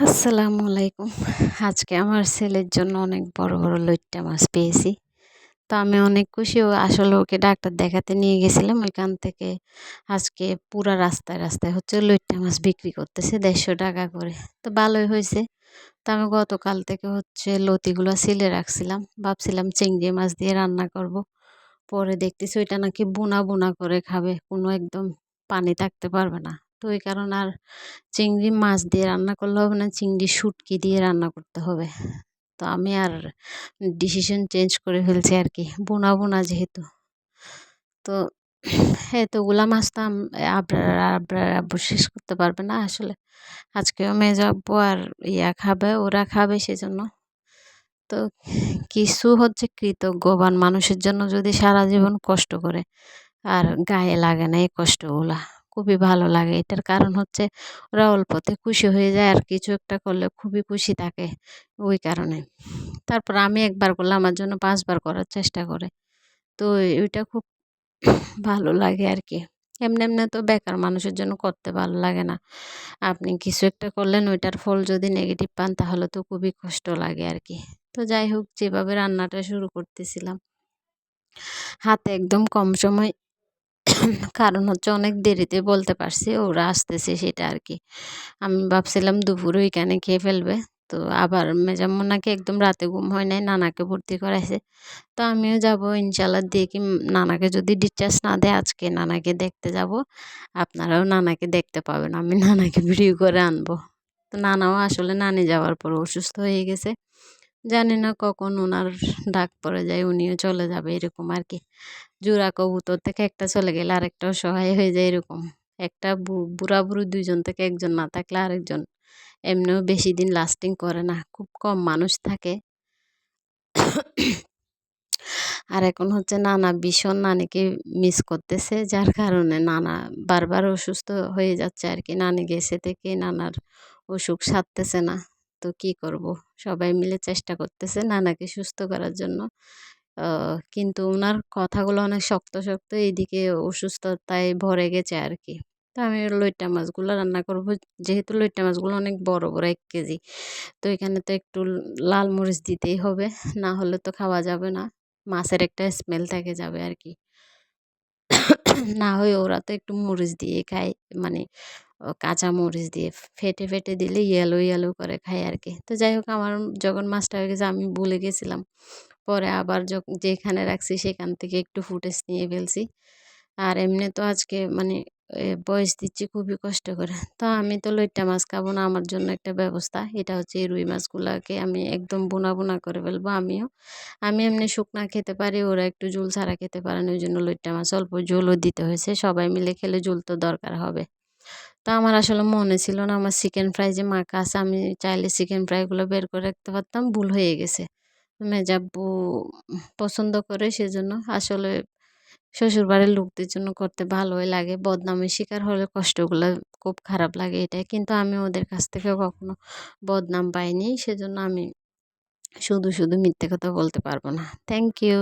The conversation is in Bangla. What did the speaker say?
আসসালামু আলাইকুম। আজকে আমার ছেলের জন্য অনেক বড় বড় লইট্টা মাছ পেয়েছি। তো আমি অনেক খুশি আসলে ওকে ডাক্তার দেখাতে নিয়ে গেছিলাম। ওইখান থেকে আজকে পুরা রাস্তায় রাস্তায় হচ্ছে লইট্টা মাছ বিক্রি করতেছে দেড়শো টাকা করে। তো ভালোই হয়েছে। তো আমি গতকাল থেকে হচ্ছে লতিগুলো সিলে রাখছিলাম। ভাবছিলাম চিংড়ি মাছ দিয়ে রান্না করব। পরে দেখতেছি ওইটা নাকি বোনা বোনা করে খাবে। কোনো একদম পানি থাকতে পারবে না। তো ওই কারণ আর চিংড়ি মাছ দিয়ে রান্না করলে হবে না, চিংড়ি শুটকি দিয়ে রান্না করতে হবে। তো আমি আর ডিসিশন চেঞ্জ করে ফেলছি আর কি, বোনা বোনা যেহেতু। তো এতগুলা মাছ তো আপনারা আপনারা শেষ করতে পারবে না আসলে। আজকেও মেয়ে আব্বু আর ইয়া খাবে, ওরা খাবে সেজন্য। তো কিছু হচ্ছে কৃতজ্ঞবান মানুষের জন্য যদি সারা জীবন কষ্ট করে, আর গায়ে লাগে না এই কষ্টগুলা। খুবই ভালো লাগে। এটার কারণ হচ্ছে ওরা অল্পতে খুশি হয়ে যায় আর কিছু একটা করলে খুবই খুশি থাকে ওই কারণে। তারপর আমি একবার করলে আমার জন্য পাঁচবার করার চেষ্টা করে। তো ওইটা খুব ভালো লাগে আর কি এমনি এমনি তো বেকার মানুষের জন্য করতে ভালো লাগে না। আপনি কিছু একটা করলেন, ওইটার ফল যদি নেগেটিভ পান, তাহলে তো খুবই কষ্ট লাগে আর কি তো যাই হোক, যেভাবে রান্নাটা শুরু করতেছিলাম। হাতে একদম কম সময় কারণ হচ্ছে অনেক দেরিতে বলতে পারছি, ওরা আসতেছে সেটা আর কি আমি ভাবছিলাম দুপুর ওইখানে খেয়ে ফেলবে, তো আবার মেজাম্মু নাকি একদম রাতে ঘুম হয় নাই, নানাকে ভর্তি করাইছে। তো আমিও যাব ইনশাল্লাহ দেখি নানাকে যদি ডিসচার্জ না দেয়, আজকে নানাকে দেখতে যাব। আপনারাও নানাকে দেখতে পাবেন, আমি নানাকে ভিডিও করে আনব। তো নানাও আসলে নানি যাওয়ার পর অসুস্থ হয়ে গেছে। জানি না কখন ওনার ডাক পড়ে যায়, উনিও চলে যাবে এরকম আর কি জোড়া কবুতর থেকে একটা চলে গেলে আরেকটা সহায় হয়ে যায় এরকম। একটা বুড়া বুড়ো দুইজন থেকে একজন না থাকলে আরেকজন এমনিও বেশি দিন লাস্টিং করে না, খুব কম মানুষ থাকে। আর এখন হচ্ছে নানা ভীষণ নানিকে মিস করতেছে, যার কারণে নানা বারবার অসুস্থ হয়ে যাচ্ছে আর কি নানি গেছে থেকে নানার অসুখ সারতেছে না। তো কি করব? সবাই মিলে চেষ্টা করতেছে নানাকে সুস্থ করার জন্য। কিন্তু ওনার কথাগুলো অনেক শক্ত শক্ত, এইদিকে অসুস্থতায় ভরে গেছে আর কি তো আমি লইট্টা মাছগুলো রান্না করব। যেহেতু লইট্টা মাছগুলো অনেক বড় বড়, এক কেজি। তো এখানে তো একটু লাল মরিচ দিতেই হবে, না হলে তো খাওয়া যাবে না। মাছের একটা স্মেল থেকে যাবে আর কি না হয় ওরা তো একটু মরিচ দিয়ে খায় মানে কাঁচা মরিচ দিয়ে ফেটে ফেটে দিলে ইয়েলো ইয়েলো করে খায় আর কি তো যাই হোক, আমার যখন মাছটা হয়ে গেছে, আমি ভুলে গেছিলাম। পরে আবার যখন রাখছি সেখান থেকে একটু ফুটেজ নিয়ে ফেলছি। আর এমনি তো আজকে মানে বয়স দিচ্ছি খুবই কষ্ট করে। তো আমি তো লইট্টা মাছ খাব না, আমার জন্য একটা ব্যবস্থা। এটা হচ্ছে এই রুই মাছগুলোকে আমি একদম বোনা বোনা করে ফেলব আমিও। আমি এমনি শুকনা খেতে পারি, ওরা একটু জুল ছাড়া খেতে পারেন ওই জন্য লইট্টা মাছ অল্প ঝোলও দিতে হয়েছে। সবাই মিলে খেলে জুল তো দরকার হবে। তা আমার আসলে মনে ছিল না, আমার চিকেন ফ্রাই যে মাখা আছে, আমি চাইলে চিকেন ফ্রাইগুলো বের করে রাখতে পারতাম, ভুল হয়ে গেছে। মেজাব্বু পছন্দ করে সেজন্য আসলে শ্বশুরবাড়ির লোকদের জন্য করতে ভালোই লাগে। বদনামের শিকার হলে কষ্টগুলো খুব খারাপ লাগে এটাই। কিন্তু আমি ওদের কাছ থেকে কখনো বদনাম পাইনি। সেজন্য আমি শুধু শুধু মিথ্যে কথা বলতে পারব না। Thank you